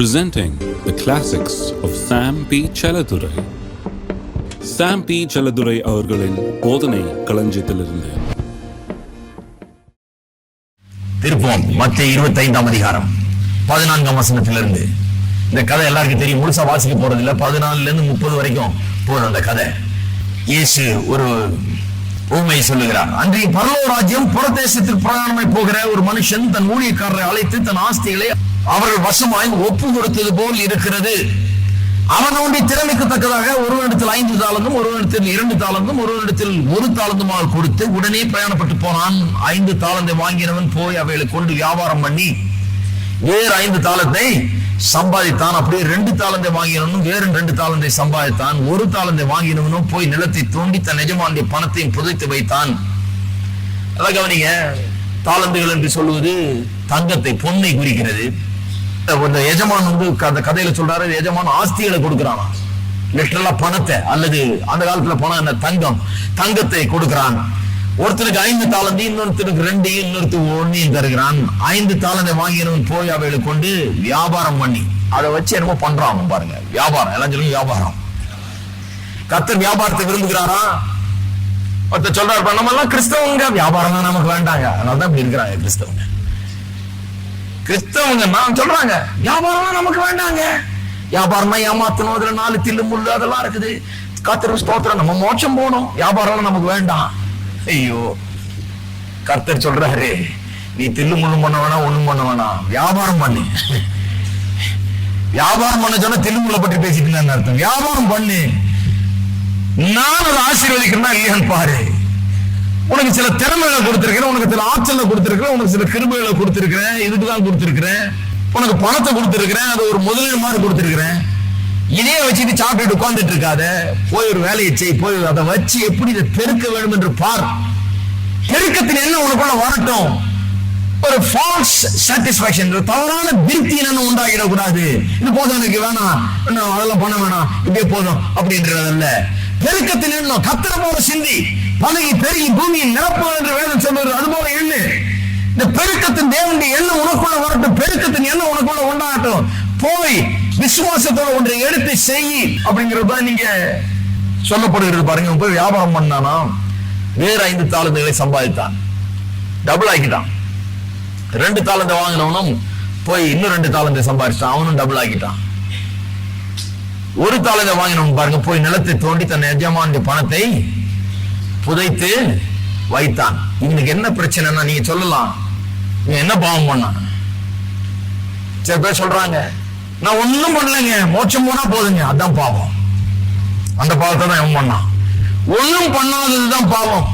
presenting the classics of Sam P. Chaladurai. Sam P Chelladurai அவர்களின் போதனை களஞ்சியத்திலிருந்து. திருப்போம். மத்திய இருபத்தி ஐந்தாம் அதிகாரம். பதினான்காம் வசனத்திலிருந்து. இந்த கதை எல்லாருக்கும் தெரியும். முழுசா வாசிக்க போறது இல்ல பதினாலுல இருந்து முப்பது வரைக்கும் போதும் அந்த கதை. இயேசு ஒரு ஊமையை சொல்லுகிறார். அன்றைய பரலோ ராஜ்யம் புறதேசத்திற்கு பிரயாணமாய் போகிற ஒரு மனுஷன் தன் ஊழியக்காரரை அழைத்து தன் ஆஸ்திகளை அவர்கள் வசமாய் ஒப்பு கொடுத்தது போல் இருக்கிறது. அவனுடைய திறமைக்கு தக்கதாக ஒருவனிடத்தில் ஐந்து தாளந்தும் ஒருவனிடத்தில் இரண்டு தாளந்தும் ஒருவனிடத்தில் ஒரு தாளந்துமாக கொடுத்து உடனே பிரயாணப்பட்டு போனான். ஐந்து தாளந்தை வாங்கினவன் போய் அவைகளை கொண்டு வியாபாரம் பண்ணி வேறு ஐந்து தாளத்தை சம்பாதித்தான். அப்படியே ரெண்டு தாளந்தை வாங்கினவனும் வேறு ரெண்டு தாளந்தை சம்பாதித்தான். ஒரு தாளந்தை வாங்கினவனும் போய் நிலத்தை தோண்டி தன் எஜமானுடைய பணத்தையும் புதைத்து வைத்தான். அதான் கவனிங்க தாளந்துகள் என்று சொல்லுவது தங்கத்தை பொன்னை குறிக்கிறது. இந்த எஜமான் வந்து க- அந்த கதையில சொல்றாரு எஜமான் ஆஸ்திகளை கொடுக்கிறானா? லிட்டரலா பணத்தை அல்லது அந்த காலத்துல பணம் என்ன? தங்கம். தங்கத்தை கொடுக்குறான். ஒருத்தருக்கு ஐந்து தாளந்தி இன்னொருத்தருக்கு ரெண்டு இன்னொருத்தருக்கு ஒன்னையும் தருகிறான். ஐந்து தாளந்தை வாங்கினவன் போய் அவைகளை கொண்டு வியாபாரம் பண்ணி அதை வச்சு என்னமோ பண்றான் பாருங்க. வியாபாரம் எல்லாம் சொல்லுங்க வியாபாரம். கத்தர் வியாபாரத்தை விரும்புகிறாரா? ஒருத்தர் சொல்றாரு நம்ம எல்லாம் கிறிஸ்தவங்க வியாபாரம் தான் நமக்கு வேண்டாங்க. அதனால தான் இப்படி இருக்கிறாங்க கிறிஸ்தவங்க. கிறிஸ்தவங்க நான் சொல்றாங்க வியாபாரம் நமக்கு வேண்டாங்க. வியாபாரமா ஏமாத்தணும் அதுல நாலு தில்லு முள்ளு அதெல்லாம் இருக்குது. கத்திர ஸ்தோத்திரம் நம்ம மோட்சம் போகணும் வியாபாரம் நமக்கு வேண்டாம். ஐயோ கர்த்தர் சொல்றாரு நீ தில்லு முள்ளு பண்ண வேணாம் ஒண்ணும் பண்ண வேணாம் வியாபாரம் பண்ணு. வியாபாரம் பண்ண சொன்னா தில்லு முள்ள பற்றி பேசிட்டு இருந்தேன்னு அர்த்தம். வியாபாரம் பண்ணு. நான் அதை ஆசீர்வதிக்கிறேன்னா இல்லையான்னு பாரு. உனக்கு சில திறமைகளை கொடுத்திருக்கிறேன் உனக்கு சில ஆற்றலை கொடுத்திருக்கிறேன் உனக்கு சில கிருபைகளை கொடுத்திருக்கிறேன் இதுக்கு தான் கொடுத்திருக்கிறேன். உனக்கு பணத்தை கொடுத்திருக்கிறேன் அது ஒரு முதலீடு மாதிரி கொடுத்திருக்கிறேன். இதே வச்சுட்டு சாப்பிட்டு உட்கார்ந்துட்டு இருக்காத. போய் ஒரு வேலையை செய் போய் அதை வச்சு எப்படி இதை பெருக்க வேண்டும் என்று பார். பெருக்கத்தின் என்ன உனக்குள்ள வரட்டும். ஒரு ஃபால்ஸ் சாட்டிஸ்பாக்சன் தவறான திருப்தி என்ன உண்டாகிடக்கூடாது. இது போதும் எனக்கு வேணாம். இன்னும் அதெல்லாம் பண்ண வேணாம். இப்படியே போதும். அப்படின்றதல்ல. பெருக்கத்தில் என்ன கத்திர ஒரு சிந்தி. பழகி பெருகி பூமியை நிரப்பும் என்று வேதம் சொல்வது அது போல எண்ணு இந்த பெருக்கத்தின் தேவனுடைய எண்ணம் உனக்குள்ள வரட்டும். பெருக்கத்தின் எண்ணம் உனக்குள்ள உண்டாகட்டும். போய் விசுவாசத்தோட ஒன்றை எடுத்து செய் அப்படிங்கிறது தான் நீங்க சொல்லப்படுகிறது பாருங்க. போய் வியாபாரம் பண்ணானா? வேறு ஐந்து தாளந்துகளை சம்பாதித்தான். டபுள் ஆக்கிட்டான். ரெண்டு தாளந்தை வாங்கினவனும் போய் இன்னும் ரெண்டு தாளந்தை சம்பாதிச்சிட்டான். அவனும் டபுள் ஆக்கிட்டான். ஒரு தாளந்தை வாங்கினவன் பாருங்க போய் நிலத்தை தோண்டி தன் எஜமானுடைய பணத்தை புதைத்து வைத்தான். இவனுக்கு என்ன பிரச்சனைன்னா நீங்க சொல்லலாம். இவன் என்ன பாவம் பண்ணான் சில பேர் சொல்றாங்க நான் ஒன்னும் பண்ணலைங்க மோட்சம் போனா போதுங்க. அதான் பாவம். அந்த பாவத்தை தான் இவன் பண்ணான். ஒண்ணும் பண்ணாததுதான் பாவம்.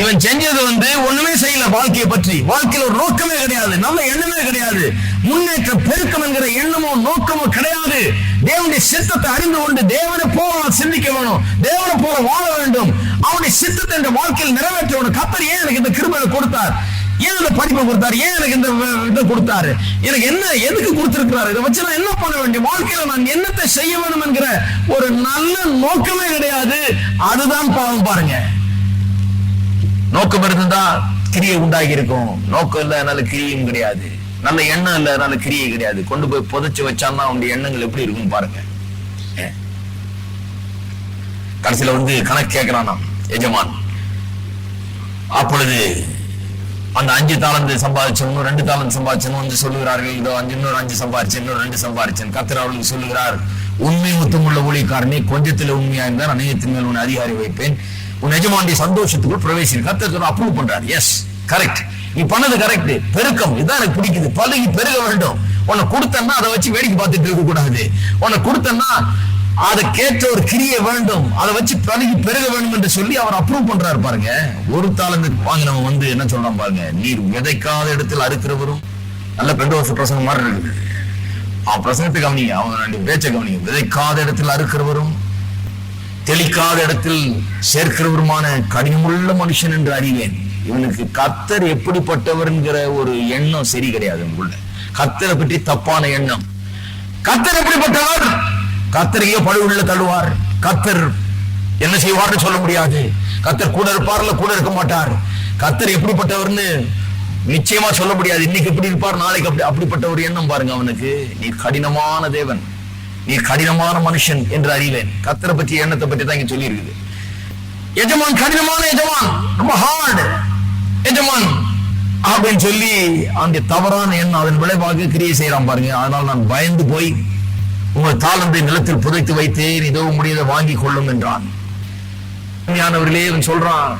இவன் செஞ்சது வந்து ஒண்ணுமே செய்யல வாழ்க்கையை பற்றி. வாழ்க்கையில ஒரு நோக்கமே கிடையாது நல்ல எண்ணமே கிடையாது. முன்னேற்ற பெருக்கம் என்கிற எண்ணமோ நோக்கமோ கிடையாது. தேவனுடைய சித்தத்தை அறிந்து கொண்டு தேவனை போவான் நான் சிந்திக்க வேணும். தேவனை போல வாழ வேண்டும். அவனுடைய சித்தத்தை என்ற வாழ்க்கையில் நிறைவேற்ற வேணும் கத்தர் ஏன் எனக்கு இந்த கிருமையை கொடுத்தார்? ஏன் இந்த படிப்பை கொடுத்தாரு? ஏன் எனக்கு இந்த இதை கொடுத்தாரு? எனக்கு என்ன எதுக்கு கொடுத்திருக்கிறாரு? இதை வச்சு நான் என்ன பண்ண வேண்டிய வாழ்க்கையில நான் என்னத்தை செய்ய வேணும் என்கிற ஒரு நல்ல நோக்கமே கிடையாது. அதுதான் பாவம் பாருங்க. நோக்கம் இருந்தா கிரியை உண்டாகி இருக்கும் நோக்கம் இல்ல அதனால கிரியும் கிடையாது. நல்ல எண்ணம் இல்ல அதனால கிரியை கிடையாது. கொண்டு போய் புதைச்சு வச்சான்னா அவனுடைய எண்ணங்கள் எப்படி இருக்கும் பாருங்க. கடைசியில வந்து கணக்கு கேட்கிறானாம் எஜமான். அப்பொழுது அந்த அஞ்சு தாளந்து சம்பாதிச்சோம் ரெண்டு தாளந்து சம்பாதிச்சோம் வந்து சொல்லுகிறார்கள் இதோ அஞ்சு இன்னொரு அஞ்சு சம்பாதிச்சேன் இன்னொரு ரெண்டு சம்பாதிச்சேன் கத்திர அவர்களுக்கு சொல்லுகிறார் உண்மை முத்தமுள்ள ஊழியக்காரனே கொஞ்சத்துல உண்மையா இருந்தால் அநேகத்தின் மேல் உன் அதிகாரி வைப்பேன். உன் எஜமானுடைய சந்தோஷத்துக்குள் பிரவேசி கத்திர அப்ரூவ் பண்றார். எஸ் கரெக்ட் நீ பண்ணது கரெக்ட் பெருக்கம். இதான் எனக்கு பிடிக்குது. பழகி பெருக வேண்டும். உன்னை கொடுத்தன்னா அதை வச்சு வேடிக்கை பார்த்துட்டு இருக்க கூடாது உன்னை கொடுத்தன்னா அதை கேட்ட ஒரு கிரியை வேண்டும். அதை வச்சு பழகி பெருக வேண்டும் என்று சொல்லி அவர் அப்ரூவ் பண்றாரு பாருங்க. ஒரு தாளந்து வாங்கினவன் வந்து என்ன சொல்றான் பாருங்க. நீர் விதைக்காத இடத்தில் அறுக்கிறவரும் நல்ல பெண்டோச பிரசங்கம் மாதிரி இருக்குது. அவன் பிரசங்கத்தை கவனிங்க. அவன் ரெண்டு பேச்ச கவனிங்க. விதைக்காத இடத்தில் அறுக்கிறவரும் தெளிக்காத இடத்தில் சேர்க்கிறவருமான கடினமுள்ள மனுஷன் என்று அறிவேன். இவனுக்கு கத்தர் எப்படிப்பட்டவர்ங்கிற ஒரு எண்ணம் சரி கிடையாது உள்ள கத்தரை பற்றி தப்பான எண்ணம். கத்தர் எப்படிப்பட்டவர்? கத்தரையே பழுவுள்ள தள்ளுவார். கத்தர் என்ன செய்வார்னு சொல்ல முடியாது. கத்தர் கூட இருப்பார்ல கூட இருக்க மாட்டார். கத்தர் எப்படிப்பட்டவர்னு நிச்சயமா சொல்ல முடியாது. இன்னைக்கு இப்படி இருப்பார் நாளைக்கு அப்படி அப்படிப்பட்ட ஒரு எண்ணம் பாருங்க அவனுக்கு. நீ கடினமான தேவன். நீ கடினமான மனுஷன் என்று அறிவேன். கத்தரை பற்றி எண்ணத்தை பற்றி தான் இங்க சொல்லி இருக்குது எஜமான் கடினமான எஜமான். ரொம்ப ஹார்டு எஜமான். அப்படின்னு சொல்லி அந்த தவறான எண்ணம் அதன் விளைவாக கிரியை செய்யறான் பாருங்க. அதனால் நான் பயந்து போய் உங்கள் தாளந்தை நிலத்தில் புதைத்து வைத்தேன். இதோ முடியதை வாங்கி கொள்ளும் என்றான். உண்மையானவர்களே இவன் சொல்றான்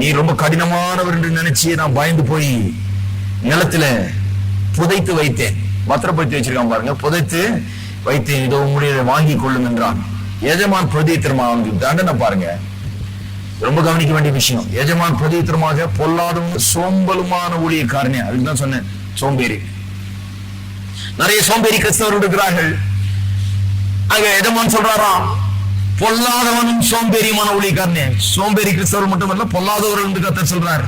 நீ ரொம்ப கடினமானவர் என்று நினைச்சு நான் பயந்து போய் நிலத்துல புதைத்து வைத்தேன். பத்திரப்படுத்தி வச்சிருக்கான் பாருங்க. புதைத்து வைத்தேன். இதோ முடியதை வாங்கி கொள்ளும் என்றான். எஜமான் பிரதித்திரமா அவனுக்கு தண்டனை பாருங்க. ரொம்ப கவனிக்க வேண்டிய விஷயம். எஜமான் பிரதித்திரமாக பொல்லாதும் சோம்பலுமான ஊழியக்காரனே. அதுக்கு தான் சொன்னேன் சோம்பேறி. நிறைய சோம்பேறி கிறிஸ்தவர்கள் இருக்கிறார்கள். அங்க எஜமான் சொல்றாராம்? பொல்லாதவனும் சோம்பேறியுமான ஊழியக்காரனே சோம்பேறி கிறிஸ்தவர் மட்டுமல்ல பொல்லாதவர்கள் என்று கத்தர் சொல்றார்.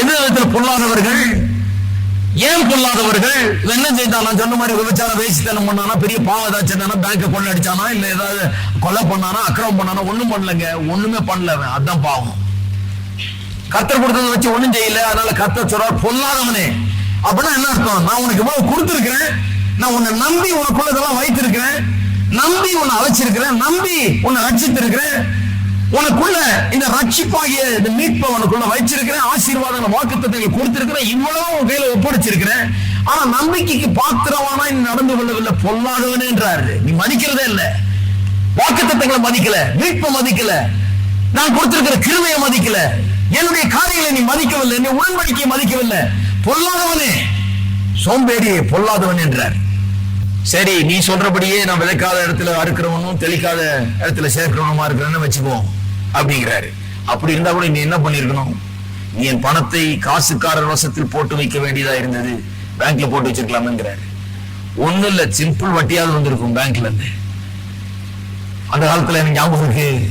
எந்த விதத்தில் பொல்லாதவர்கள்? ஏன் பொல்லாதவர்கள்? என்ன செய்தான்? சொன்ன மாதிரி விபச்சாரம் வேசித்தனம் பண்ணானா பெரிய பாவம் ஏதாச்சும் செஞ்சானா பேங்க கொள்ள அடிச்சானா இல்ல ஏதாவது கொலை பண்ணானா அக்கிரமம் பண்ணானா ஒண்ணும் பண்ணலங்க. ஒண்ணுமே பண்ணல அவன். அதான் பாவம். கத்தர் கொடுத்ததை வச்சு ஒண்ணும் செய்யல. அதனால கத்தர் சொல்றார் பொல்லாதவனே. அப்படின்னா என்ன அர்த்தம்? நான் உனக்கு இவ்வளவு கொடுத்திருக்கிறேன். நான் உன்னை நம்பி உனக்குள்ள இதெல்லாம் வைத்திருக்கிறேன். நம்பி உன்னை அழைச்சிருக்கிறேன். நம்பி உன்னை ரட்சித்திருக்கிறேன். உனக்குள்ள இந்த ரட்சிப்பாகிய இந்த மீட்பை உனக்குள்ள வச்சிருக்கிறேன் ஆசீர்வாதம் வாக்குத்தத்தை கொடுத்திருக்கிறேன். இவ்வளவு உன் கையில ஒப்படைச்சிருக்கிறேன். ஆனா நம்பிக்கைக்கு பாத்திரமானா நீ நடந்து கொள்ளவில்லை. பொல்லாதவனே என்றாரு. நீ மதிக்கிறதே இல்லை. வாக்குத்தத்தங்களை மதிக்கல. மீட்பை மதிக்கல. நான் கொடுத்திருக்கிற கிருமையை மதிக்கல. என்னுடைய காரியங்களை நீ மதிக்கவில்லை. நீ உடன்படிக்கையை மதிக்கவில்லை. பொல்லாதவனே. சோம்பேறி பொல்லாதவன் என்றார். சரி நீ சொல்றபடியே நான் விதைக்காத இடத்துல அறுக்கிறவனும் தெளிக்காத இடத்துல சேர்க்கிறவனுமா இருக்கிறேன்னு வச்சுக்குவோம் அப்படிங்கிறாரு. அப்படி இருந்தா கூட நீ என்ன பண்ணிருக்கணும்? நீ என் பணத்தை காசுக்காரர் வசத்தில் போட்டு வைக்க வேண்டியதா இருந்தது பேங்க்ல போட்டு வச்சிருக்கலாமேங்கிறாரு. ஒண்ணும் இல்ல சிம்பிள் வட்டியாவது வந்திருக்கும் பேங்க்ல இருந்து. அந்த காலத்துல எனக்கு ஞாபகம் இருக்கு.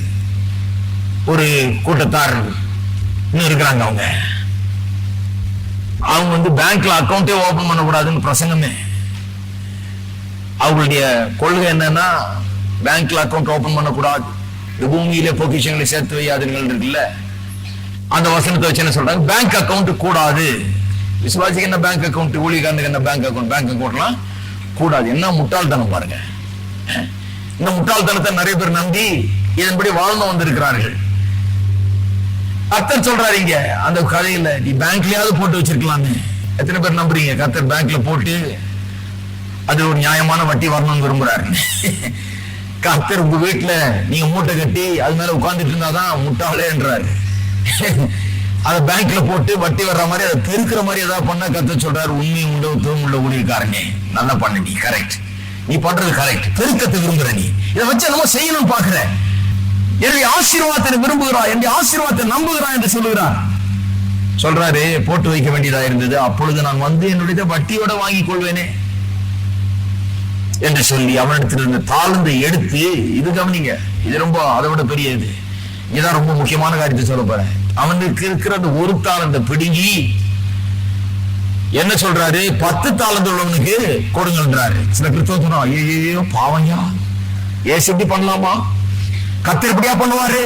ஒரு கூட்டத்தார் இன்னும் இருக்கிறாங்க அவங்க. அவங்க வந்து பேங்க்ல அக்கௌண்டே ஓபன் பண்ணக்கூடாதுன்னு பிரசங்கமே. அவங்களுடைய கொள்கை என்னன்னா பேங்க்ல அக்கௌண்ட் ஓபன் பண்ணக்கூடாது. இந்த பூமியிலே பொக்கிஷங்களை சேர்த்து வையாதுங்கள் இருக்குல்ல. அந்த வசனத்தை வச்சு என்ன சொல்றாங்க? பேங்க் அக்கவுண்ட் கூடாது. விசுவாசிக்கு என்ன பேங்க் அக்கௌண்ட் ஊழியக்காரனுக்கு என்ன பேங்க் அக்கவுண்ட் பேங்க் அக்கவுண்ட்லாம் கூடாது. என்ன முட்டாள்தனம் பாருங்க. இந்த முட்டாள்தனத்தை நிறைய பேர் நம்பி இதன்படி வாழ்ந்து வந்திருக்கிறார்கள். கத்தர் சொல்றாரு இங்க அந்த கதையில நீ பேங்க்லயாவது போட்டு வச்சிருக்கலாமே. எத்தனை பேர் நம்புறீங்க? கத்தர் பேங்க்ல போட்டு அது ஒரு நியாயமான வட்டி வரணும்னு விரும்புறாரு. கத்தர் உங்க வீட்டுல நீங்க மூட்டை கட்டி அது மேல உட்கார்ந்துட்டு இருந்தாதான் முட்டாளேன்றாரு அதை பேங்க்ல போட்டு வட்டி வர்ற மாதிரி அதை திருக்கிற மாதிரி ஏதாவது பண்ண கத்த சொல்றாரு உண்மை உண்டு உத்தவம் உள்ள ஊழியக்காரனே. நல்லா பண்ண நீ கரெக்ட் நீ பண்றது கரெக்ட் பெருக்கத்தை விரும்புற நீ. இதை வச்சு நம்ம செய்யணும்னு பாக்குற என்னுடைய ஆசீர்வாதத்தை விரும்புகிறா என்னுடைய ஆசீர்வாதத்தை நம்புகிறாய் என்று சொல்லுகிறார். சொல்றாரு போட்டு வைக்க வேண்டியதா இருந்தது. அப்பொழுது நான் வந்து என்னுடைய வட்டியோட வாங்கிக் கொள்வேனே. என்று சொல்லி அவனிடத்தில் இருந்த தாழ்ந்து எடுத்து இது கவனிங்க இது ரொம்ப அதை விட பெரிய இது இதுதான் ரொம்ப முக்கியமான காரியத்தை சொல்ல போறேன். அவனுக்கு இருக்கிற அந்த ஒரு தாளந்தை பிடுங்கி என்ன சொல்றாரு? பத்து தாளந்து உள்ளவனுக்கு கொடுங்கன்றாரு சில கிறிஸ்தவ சொன்னா ஐயோ பாவம்யா. ஏசு இப்படி பண்ணலாமா? கத்தர் எப்படியா பண்ணுவாரு?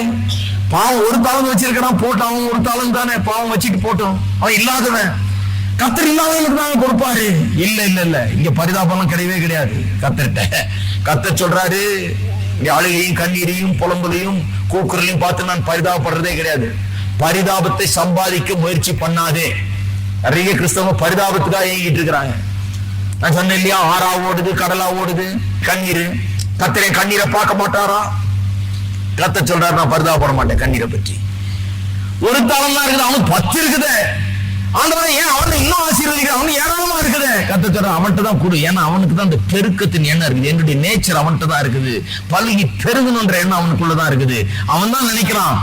பாவம் ஒரு தாளந்து வச்சிருக்கிறான் போட்டு அவன் ஒரு தாளந்து தானே பாவம் வச்சுட்டு போட்டோம். அவன் இல்லாதவன். கத்தர் இல்லாதவங்களுக்கு தான் கொடுப்பாரு. இல்ல இல்ல இல்ல. இங்க பரிதாபம்லாம் கிடையவே கிடையாது. கத்தர்கிட்ட. கத்த சொல்றாரு இங்க அழுகையும் கண்ணீரையும் புலம்பலையும் கூக்குரலையும் பார்த்து நான் பரிதாபப்படுறதே கிடையாது. பரிதாபத்தை சம்பாதிக்க முயற்சி பண்ணாதே. நிறைய கிறிஸ்தவங்க பரிதாபத்துக்காக இயங்கிட்டு இருக்கிறாங்க. நான் சொன்னேன் இல்லையா ஆறா ஓடுது கடலா ஓடுது கண்ணீர். கத்தரை கண்ணீரை பார்க்க மாட்டாரா? கத்த சொல்றாரு நான் பரிதாபப்பட மாட்டேன் கண்ணீரை பற்றி. ஒரு தாளம் தான் இருக்குது அவனுக்கு பத்து இருக்குது. ஆண்டவரே ஏன் அவனை இன்னும் ஆசீர்வதிக்கிற அவனு ஏராளமா இருக்குது. கத்த சொல்ற அவன்கிட்ட தான் கொடு ஏன்னா அவனுக்கு தான் அந்த பெருக்கத்தின் எண்ணம் இருக்குது. என்னுடைய நேச்சர் அவன்கிட்ட தான் இருக்குது. பழகி பெருகணுன்ற எண்ணம் அவனுக்குள்ளதான் இருக்குது. அவன் தான் நினைக்கிறான்.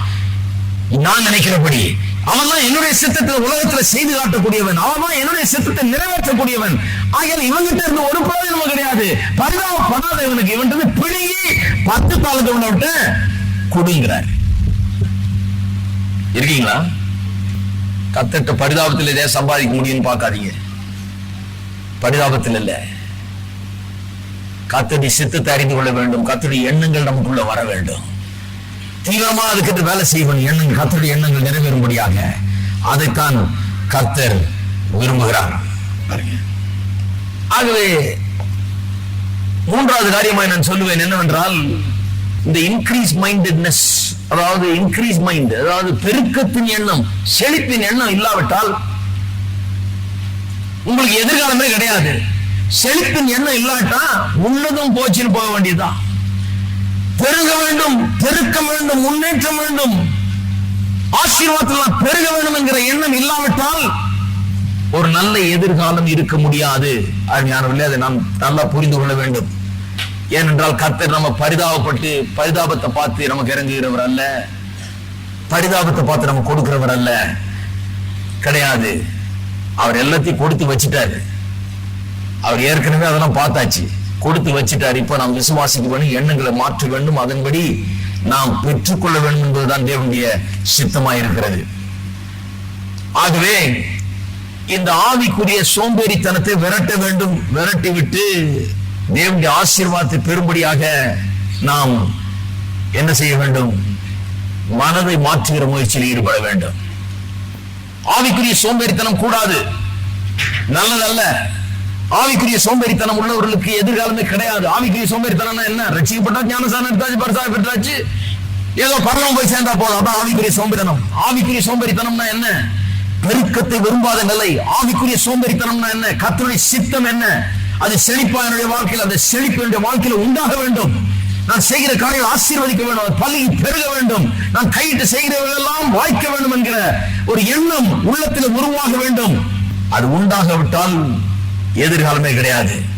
நான் நினைக்கிறபடி. அவன் தான் என்னுடைய சித்தத்தை உலகத்துல செய்து காட்டக்கூடியவன். அவன் தான் என்னுடைய சித்தத்தை நிறைவேற்றக்கூடியவன். ஆகிய இவங்கிட்ட இருந்து ஒரு பிரயோஜனமும் கிடையாது. பரிதாபப்படாத இவனுக்கு. இவன் இருந்து பிடுங்கி பத்து தாளத்தை விட்டு கொடுங்கிறார். இருக்கீங்களா? கத்தட்ட பரிதாபத்தில் இதே சம்பாதிக்க முடியும்னு பார்க்காதீங்க. பரிதாபத்தில் இல்லை கத்தடி சித்தத்தை அறிந்து கொள்ள வேண்டும். கத்தடி எண்ணங்கள் நமக்குள்ள வர வேண்டும். தீவிரமா அதுக்கிட்ட வேலை செய்வன் எண்ணங்கள் கத்தடி எண்ணங்கள் நிறைவேறும்படியாக அதைத்தான் கர்த்தர் விரும்புகிறார். பாருங்க. ஆகவே மூன்றாவது காரியமாய் நான் சொல்லுவேன் என்னவென்றால் இந்த இன்க்ரீஸ் மைண்டட்னஸ் அதாவது இன்க்ரீஸ் மைண்ட் அதாவது பெருக்கத்தின் எண்ணம் செழிப்பின் எண்ணம் இல்லாவிட்டால் உங்களுக்கு எதிர்காலமே கிடையாது. செழிப்பின் எண்ணம் இல்லாட்டா உள்ளதும் போச்சுன்னு போக வேண்டியதுதான். பெருக வேண்டும் பெருக்க வேண்டும் முன்னேற்றம் வேண்டும். ஆசீர்வாதத்தில் பெருக வேண்டும் என்கிற எண்ணம் இல்லாவிட்டால் ஒரு நல்ல எதிர்காலம் இருக்க முடியாது. அருமையானவர்களே அதை நாம் நல்லா புரிந்து கொள்ள வேண்டும். ஏனென்றால் கர்த்தர் நம்ம பரிதாபப்பட்டு பரிதாபத்தை பார்த்து நமக்கு இறங்குகிறவர் அல்ல. பரிதாபத்தை பார்த்து நம்ம கொடுக்கிறவர் அல்ல. கிடையாது. அவர் எல்லாத்தையும் கொடுத்து வச்சிட்டாரு. அவர் ஏற்கனவே அதெல்லாம் பார்த்தாச்சு. கொடுத்து வச்சிட்டாரு. இப்ப நாம் விசுவாசிக்க வேண்டும் எண்ணங்களை மாற்ற வேண்டும். அதன்படி நாம் பெற்றுக்கொள்ள வேண்டும் என்பதுதான் தேவனுடைய சித்தமாக இருக்கிறது ஆகவே இந்த ஆவிக்குரிய சோம்பேறித்தனத்தை விரட்ட வேண்டும். விரட்டி விட்டு தேவனுடைய ஆசீர்வாதத்தை பெறும்படியாக நாம் என்ன செய்ய வேண்டும்? மனதை மாற்றுகிற முயற்சியில் ஈடுபட வேண்டும். ஆவிக்குரிய சோம்பேறித்தனம் கூடாது. நல்லதல்ல. ஆவிக்குரிய சோம்பேறித்தனம் உள்ளவர்களுக்கு எதிர்காலமே கிடையாது. ஆவிக்குரிய சோம்பேறித்தனம்னா என்ன? ரட்சிக்கப்பட்டா ஞானசாரம் எடுத்தாச்சு பரிசாக பெற்றாச்சு. ஏதோ பரவம் போய் சேர்ந்தா போதும். அதான் ஆவிக்குரிய சோம்பேறித்தனம். ஆவிக்குரிய சோம்பேறித்தனம்னா என்ன? பெருக்கத்தை விரும்பாத நிலை. ஆவிக்குரிய சோம்பேறித்தனம்னா என்ன? கர்த்தருடைய சித்தம் என்ன? அது செழிப்பா என்னுடைய வாழ்க்கையில் அந்த செழிப்பு என்னுடைய வாழ்க்கையில் உண்டாக வேண்டும். நான் செய்கிற காரியங்கள் ஆசீர்வதிக்க வேண்டும். அது பள்ளி பெருக வேண்டும். நான் கையிட்டு செய்கிறவர்களெல்லாம் வாய்க்க வேண்டும் என்கிற ஒரு எண்ணம் உள்ளத்தில் உருவாக வேண்டும். அது உண்டாக விட்டால் எதிர்காலமே கிடையாது.